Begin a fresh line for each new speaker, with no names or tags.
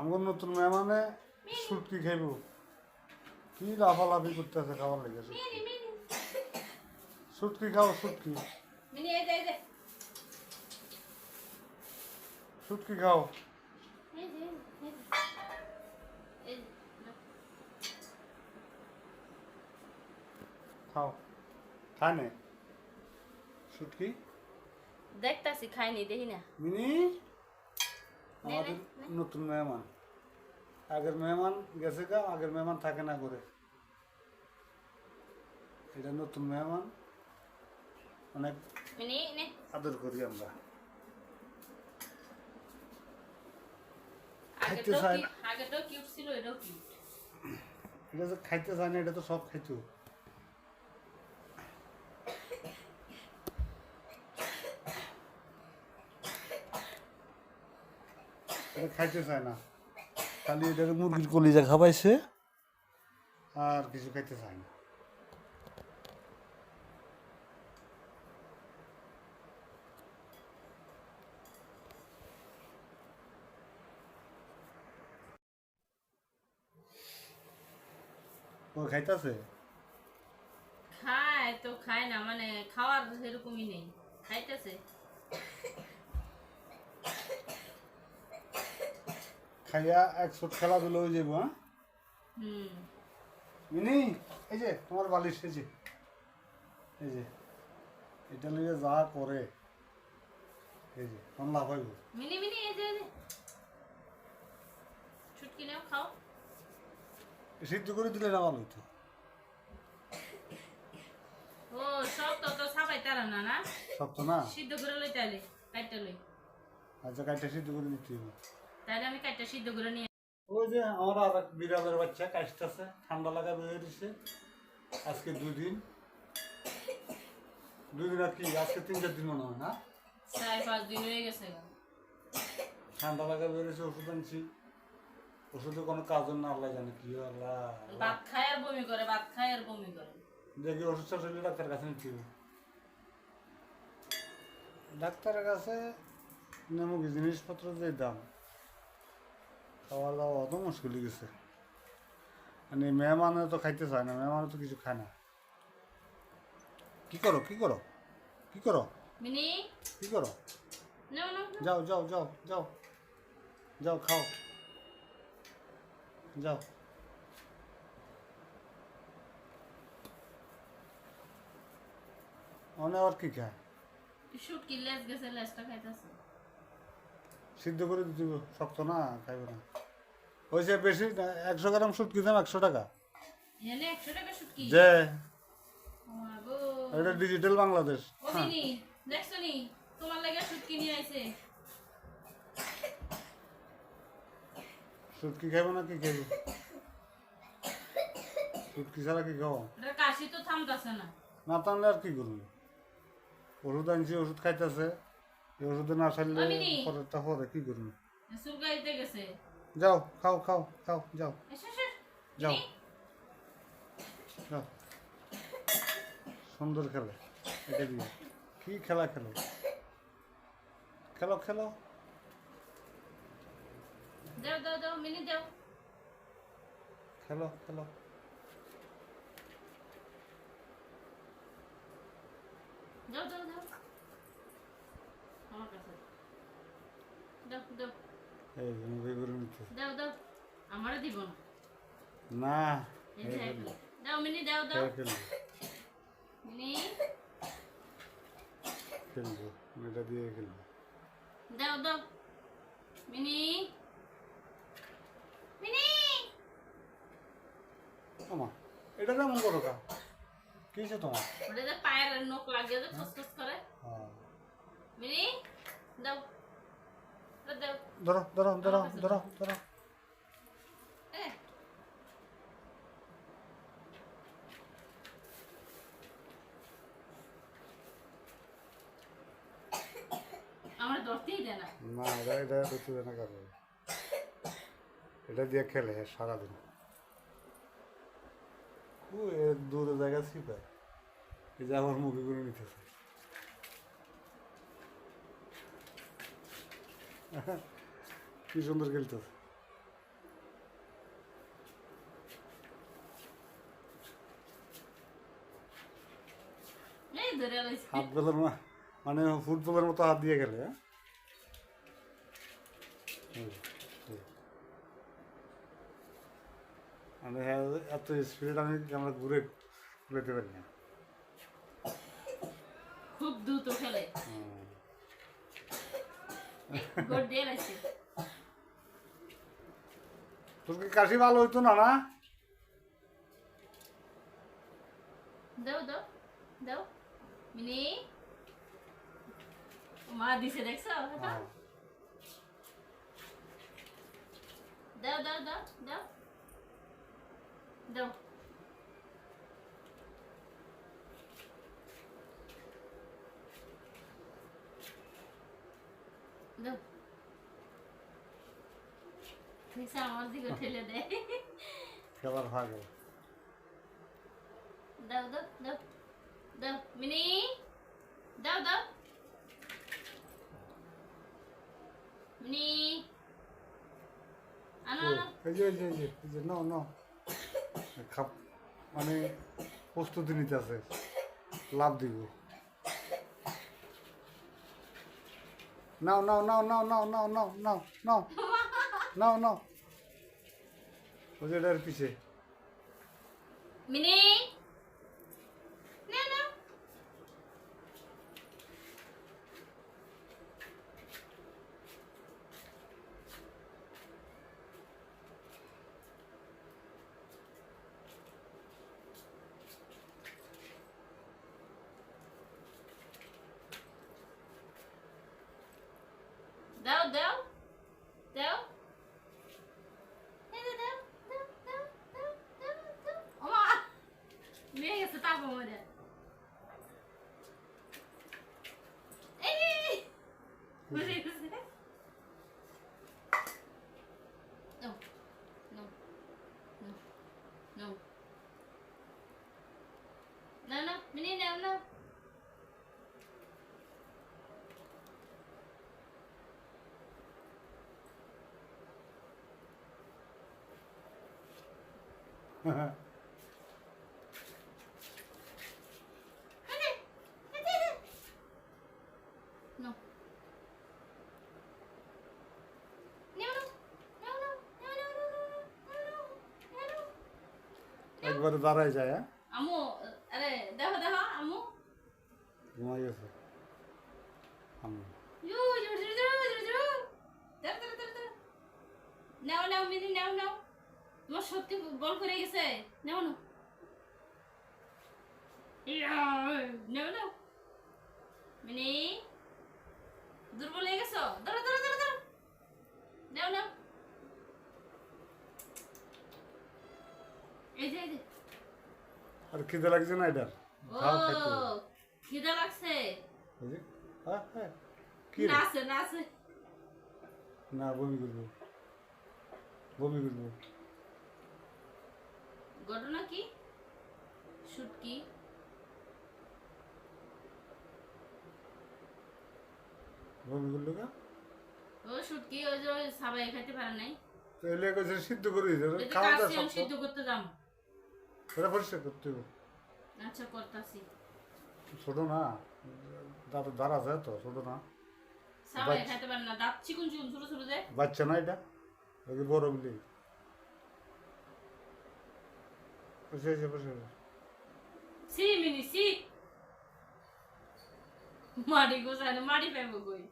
আমার নতুন মেহমানে সুটকি খাইব। কি লাফালাফি করতেছে খাওয়ার লেগেছে। সুটকি খাও সুটকি। সুটকি খাও। খাও। খায় নে সুটকি?
দেখতাছি খাইনি দেখি না।
মিনি? আমাদের নতুন মেহমান। আগের মেহমান গেছে গা আগের মেহমান থাকে না করে এটা নতুন মেহমান। অনেক আদর করি আমরা। খাইতে
তো তো কিউট
এটা যে খাইতে চায় না এটা তো সব খাইতো খাইতে চায় না। খালি এটা মুরগির কলিজা খাবাইছে। আর কিছু খাইতে চায় না। ও খাইতেছে?
খায় তো খায় না মানে খাওয়ার সেরকমই নেই। খাইতেছে।
খাইয়া এক সুট খেলাধুলো হয়ে যাব হ্যাঁ? মিনি এই যে তোমার বালিশ এই যে। এই যে এটা নিয়ে যা করে এই যে কোন লাভ হইব।
মিনি মিনি এই যে ছুটকি নাও খাও।
সিদ্ধ করে দিলে না ভালো হইতো।
ও সব তো তো সাবাই তারা না না?
সব তো না?
সিদ্ধ করে লই তাইলে কাটতে লই।
আচ্ছা সিদ্ধ করে দিতে হবে
তাইলে আমি কাটটা সিদ্ধ করে নিয়ে
ওই যে আমার আর এক বিড়ালের বাচ্চা কাশতেছে ঠান্ডা লাগা বেরিয়ে দিছে আজকে দুই দিন। দুই দিন আর কি আজকে তিন চার দিন মনে হয় না?
চার পাঁচ দিন হয়ে গেছে।
ঠান্ডা লাগা বেরিয়েছে ওষুধ আনছি। ওষুধে কোনো কাজও না আল্লাহ জানে কি আল্লাহ।
ভাত খায় আর বমি করে ভাত খায় আর বমি করে।
দেখি ওষুধ শেষ হলে ডাক্তার কাছে নিতে ডাক্তারের কাছে নেমুক জিনিসপত্র যে দাম? খাওয়া দাওয়া অত মুশকিল গেছে। মানে মেহমানে তো খাইতে চায় না মেহমানে তো কিছু খায় না। কি করো কি করো? কি করো?
মিনি?
কি করো। যাও যাও যাও যাও। যাও খাও। যাও। অনেক আর কি খায়?
শুটকি লেজ গেছে লেজটা খাইতেছে।
সিদ্ধ করে দিতে শক্ত না খাইবে না। হয়েছে বেশি না, একশো গ্রাম সুটকি দাম একশো টাকা। যে। এটা ডিজিটাল বাংলাদেশ। সুটকি খাইবে না কি খাইবে? সুটকি ছাড়া কি খাও
কাশি তো থামতাছে না।
না টানলে আর কি করবে? ওষুধ আনছি ওষুধ খাইতেছে। এই ওষুধে না সারলে পরেরটা পরে কি করবে? যাও খাও খাও খাও যাও। যাও। যাও। সুন্দর খেলে এটা দিয়ে। কি খেলা খেলো? খেলো খেলো। খেলো খেলো।
দাও দাও দাও আমার কাছে দাও দাও।
এই মুখে করে নিতে
দাও দাও। আমারও দিব না।
না
এই যে একলা। দাও মিনি দাও দাও। মিনি।
খেলব এটা দিয়ে খেলব।
দাও দাও। মিনি। মিনি!
আমা এটা যেমন করো কা কি তোমার?
ওটা পায়ের নখ লাগিয়ে খসখস করে।
হ্যাঁ।
মিনি দাও।
ধরো ধরো ধরো ধরো ধরো
আমার ধরতেই দেয় না।
না এটা এটা দেখতে না কারও। এটা দিয়ে খেলে সারাদিন। দূরে জায়গা ছিপায় এই যে আমার মুখে করে নিতেছে। কি সুন্দর খেলতেছে
ধরে লইছে।
মানে ফুটবলের মতো হাত দিয়ে গেলে হ্যাঁ। মানে এত স্পিড আমি আমরা ঘুরে ঘুরেতে পারি না।
খুব দ্রুত খেলে। গোট দিয়ে লাইছে
তোর কি কাশি ভালো হইতো না না?
দাও দাও দাও। মিনি। মা দিছে দেখছ?
হ্যাঁ।
দাও দাও দাও দাও। দাও। আমার দিকে ঠেলে দেয়
খেলার ভাগে
দাও দাও দাও দাও মিনি। দাও দাও। মিনি। আনো।
এই যে এই যে এই যে এই যে নাও নাও। খাপ মানে প্রস্তুতি নিতে আছে। লাভ দিব।
No, no, no, no, no, no, no, no. No, no. যে এটার পিছে মিনি Deu, deu?
একবারে দাঁড়ায় যায় হ্যাঁ
আমু আরে দেখো দেখো আমু
ঘুমাই গেছে আমি
ইউ ইউ ইউ ইউ ইউ ইউ দাও দাও দাও দাও নাও নাও মিনি নাও নাও তোমার সত্যি বল করে গেছে। নাও ইয়া নাও নাও। মিনি দুর্বল হয়ে গেছো? ধরো ধরো ধরো ধরো। নাও নাও। এই যে এই যে।
আর খিদে লাগছে না এটার।
খিদা লাগছে।
যে হ্যাঁ হ্যাঁ।
নাচে নাচে
না বমি করব। বমি করব।
ঘটনা কি? শুটকি
বমি করল কা
ও শুটকি ওই যে ওই সবাই পারে নাই।
তো কইছে সিদ্ধ করে দিতে খাওয়া দাওয়া
সিদ্ধ করতে যাম।
এটা পরিষ্কার করতে হবে।
আচ্ছা করতাছি।
ছোট না দাঁত ধার আছে তো ছোট না।
সবাই পারে না। দাঁত চিকুন চিকুন ছোট ছোট যে।
বাচ্চা না এটা ওকে বড় বলি। বসে বসে বসে
সি মিনি সি মারি গোসানো মারি পাবো কই